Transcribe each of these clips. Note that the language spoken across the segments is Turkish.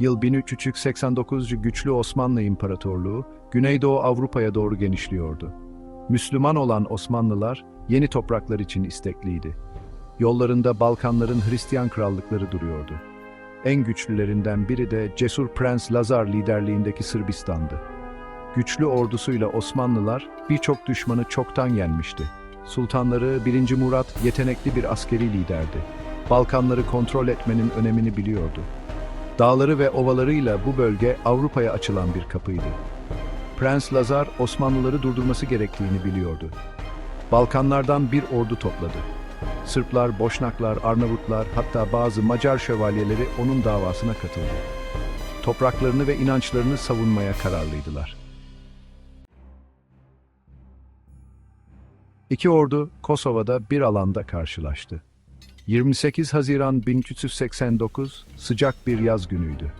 Yıl 1389 güçlü Osmanlı İmparatorluğu, Güneydoğu Avrupa'ya doğru genişliyordu. Müslüman olan Osmanlılar, yeni topraklar için istekliydi. Yollarında Balkanların Hristiyan krallıkları duruyordu. En güçlülerinden biri de cesur Prens Lazar liderliğindeki Sırbistan'dı. Güçlü ordusuyla Osmanlılar birçok düşmanı çoktan yenmişti. Sultanları 1. Murat yetenekli bir askeri liderdi. Balkanları kontrol etmenin önemini biliyordu. Dağları ve ovalarıyla bu bölge Avrupa'ya açılan bir kapıydı. Prens Lazar Osmanlıları durdurması gerektiğini biliyordu. Balkanlardan bir ordu topladı. Sırplar, Boşnaklar, Arnavutlar hatta bazı Macar şövalyeleri onun davasına katıldı. Topraklarını ve inançlarını savunmaya kararlıydılar. İki ordu Kosova'da bir alanda karşılaştı. 28 Haziran 1389 sıcak bir yaz günüydü.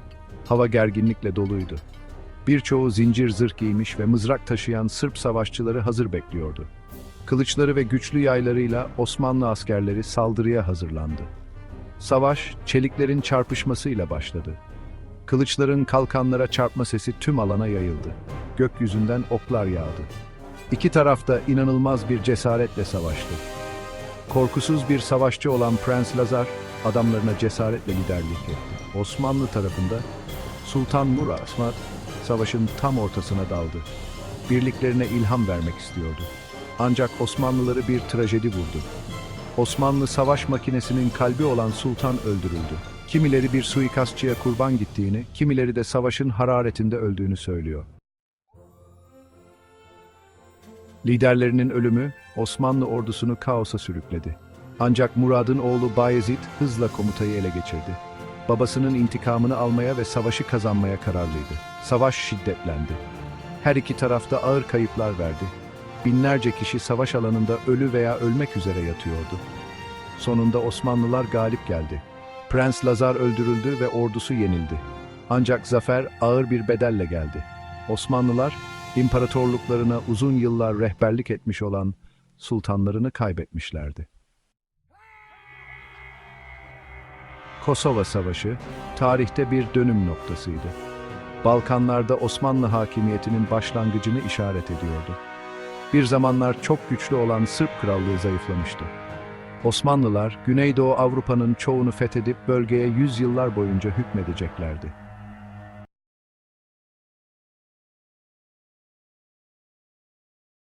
Hava gerginlikle doluydu. Birçoğu zincir zırh giymiş ve mızrak taşıyan Sırp savaşçıları hazır bekliyordu. Kılıçları ve güçlü yaylarıyla Osmanlı askerleri saldırıya hazırlandı. Savaş, çeliklerin çarpışmasıyla başladı. Kılıçların kalkanlara çarpma sesi tüm alana yayıldı. Gökyüzünden oklar yağdı. İki taraf da inanılmaz bir cesaretle savaştı. Korkusuz bir savaşçı olan Prens Lazar, adamlarına cesaretle liderlik etti. Osmanlı tarafında Sultan Asmat, savaşın tam ortasına daldı. Birliklerine ilham vermek istiyordu. Ancak Osmanlıları bir trajedi vurdu. Osmanlı savaş makinesinin kalbi olan sultan öldürüldü. Kimileri bir suikastçıya kurban gittiğini, kimileri de savaşın hararetinde öldüğünü söylüyor. Liderlerinin ölümü Osmanlı ordusunu kaosa sürükledi. Ancak Murad'ın oğlu Bayezid hızla komutayı ele geçirdi. Babasının intikamını almaya ve savaşı kazanmaya kararlıydı. Savaş şiddetlendi. Her iki tarafta ağır kayıplar verdi. Binlerce kişi savaş alanında ölü veya ölmek üzere yatıyordu. Sonunda Osmanlılar galip geldi. Prens Lazar öldürüldü ve ordusu yenildi. Ancak zafer ağır bir bedelle geldi. Osmanlılar, imparatorluklarına uzun yıllar rehberlik etmiş olan sultanlarını kaybetmişlerdi. Kosova Savaşı, tarihte bir dönüm noktasıydı. Balkanlarda Osmanlı hakimiyetinin başlangıcını işaret ediyordu. Bir zamanlar çok güçlü olan Sırp krallığı zayıflamıştı. Osmanlılar, Güneydoğu Avrupa'nın çoğunu fethedip bölgeye yüzyıllar boyunca hükmedeceklerdi.